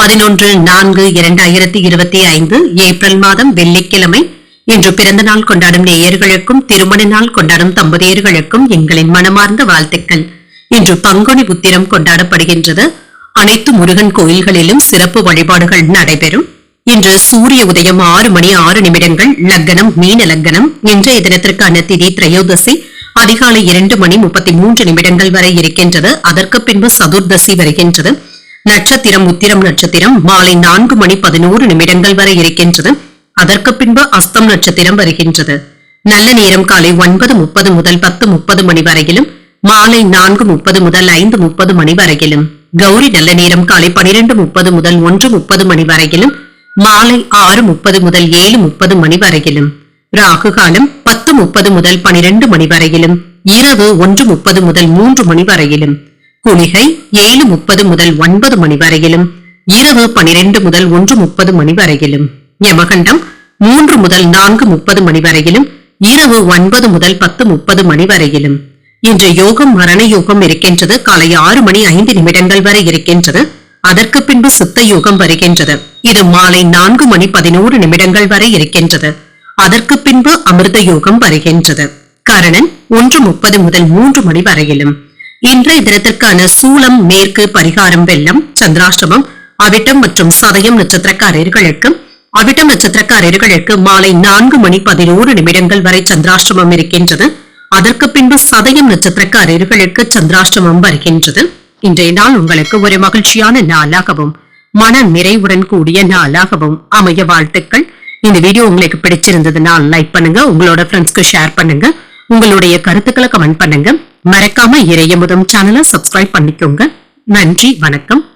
பதினொன்று நான்கு இரண்டாயிரத்தி இருபத்தி ஐந்து ஏப்ரல் மாதம் வெள்ளிக்கிழமை. இன்று பிறந்த நாள் கொண்டாடும் நேயர்களுக்கும் திருமண நாள் கொண்டாடும் தம்பதியர்களுக்கும் எங்களின் மனமார்ந்த வாழ்த்துக்கள். இன்று பங்குனி புத்திரம் கொண்டாடப்படுகின்றது. அனைத்து முருகன் கோயில்களிலும் சிறப்பு வழிபாடுகள் நடைபெறும். இன்று சூரிய உதயம் ஆறு மணி ஆறு நிமிடங்கள் லக்னம் மீன லக்னம். இன்றைய தினத்திற்கான திதி திரையோதசி. அதிகாலை இரண்டு மணி முப்பத்தி மூன்று நிமிடங்கள் வரை இருக்கின்றது. அதற்கு பின்பு சதுர்தசி வருகின்றது. நட்சத்திரம் உத்திரம் நட்சத்திரம் மாலை நான்கு மணி பதினோரு நிமிடங்கள் வரை இருக்கின்றது. அதற்கு பின்பு அஸ்தம் நட்சத்திரம் வருகின்றது. நல்ல நேரம் காலை ஒன்பது முப்பது முதல் பத்து முப்பது மணி வரையிலும் மாலை நான்கு முப்பது முதல் ஐந்து முப்பது மணி வரையிலும் கௌரி நல்ல நேரம் காலை பனிரெண்டு முப்பது முதல் ஒன்று முப்பது மணி வரையிலும் மாலை ஆறு முப்பது முதல் ஏழு முப்பது மணி வரையிலும் ராகு காலம் பத்து முப்பது முதல் பனிரெண்டு மணி வரையிலும் இரவு ஒன்று முப்பது முதல் மூன்று மணி வரையிலும் குளிகை ஏழு முப்பது முதல் ஒன்பது மணி வரையிலும் இரவு பனிரெண்டு முதல் ஒன்று முப்பது மணி வரையிலும் யமகண்டம் மூன்று முதல் நான்கு முப்பது மணி வரையிலும் இரவு ஒன்பது முதல் பத்து முப்பது மணி வரையிலும். இன்று யோகம் மரண யோகம் இருக்கின்றது. காலை ஆறு மணி ஐந்து நிமிடங்கள் வரை இருக்கின்றது. அதற்கு பின்பு சித்த யோகம் வருகின்றது. இது மாலை நான்கு மணி பதினோரு நிமிடங்கள் வரை இருக்கின்றது. அதற்கு பின்பு அமிர்த யோகம் வருகின்றது. கரணன் ஒன்று முப்பது முதல் மூன்று மணி வரையிலும் இன்றைய தினத்திற்கான சூலம் மேற்கு பரிகாரம் வெள்ளம் சந்திராஷ்டமம் அவிட்டம் மற்றும் சதயம் நட்சத்திரக்காரர்களுக்கு அவிட்டம் நட்சத்திரக்காரர்களுக்கு மாலை நான்கு மணி பதினோரு நிமிடங்கள் வரை சந்திராஷ்டமம் இருக்கின்றது. அதற்கு பின்பு சதயம் நட்சத்திரக்காரர்களுக்கு சந்திராஷ்டமம் வருகின்றது. இன்றைய நாள் உங்களுக்கு ஒரு மகிழ்ச்சியான நாளாகவும் மன நிறைவுடன் கூடிய நாளாகவும் அமைய வாழ்த்துக்கள். இந்த வீடியோ உங்களுக்கு பிடிச்சிருந்ததுனால் லைக் பண்ணுங்க உங்களோட ஃப்ரெண்ட்ஸ்க்கு ஷேர் பண்ணுங்க உங்களுடைய கருத்துக்களை கமெண்ட் பண்ணுங்க. மறக்காம இறையமுதம் சேனலை சப்ஸ்கிரைப் பண்ணிக்கோங்க. நன்றி வணக்கம்.